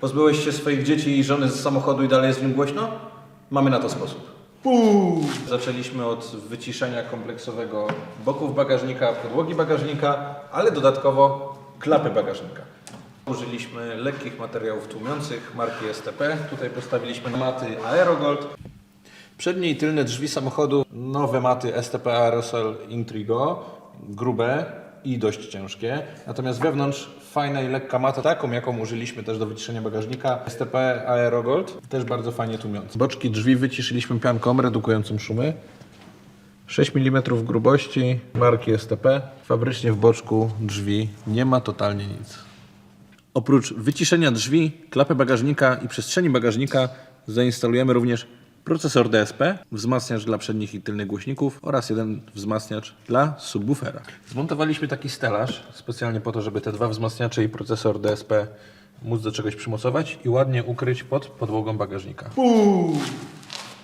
Pozbyłeś się swoich dzieci i żony z samochodu i dalej jest w nim głośno? Mamy na to sposób. Zaczęliśmy od wyciszenia kompleksowego boków bagażnika, podłogi bagażnika, ale dodatkowo klapy bagażnika. Użyliśmy lekkich materiałów tłumiących marki STP. Tutaj postawiliśmy maty Aerogold. Przednie i tylne drzwi samochodu, nowe maty STP Aerosol Intrigo, grube i dość ciężkie. Natomiast wewnątrz fajna i lekka mata, taką jaką użyliśmy też do wyciszenia bagażnika, STP Aerogold, też bardzo fajnie tłumiący. Boczki drzwi wyciszyliśmy pianką redukującą szumy. 6 mm grubości, marki STP. Fabrycznie w boczku drzwi nie ma totalnie nic. Oprócz wyciszenia drzwi, klapy bagażnika i przestrzeni bagażnika zainstalujemy również procesor DSP, wzmacniacz dla przednich i tylnych głośników oraz jeden wzmacniacz dla subwoofera. Zmontowaliśmy taki stelaż specjalnie po to, żeby te dwa wzmacniacze i procesor DSP móc do czegoś przymocować i ładnie ukryć pod podłogą bagażnika.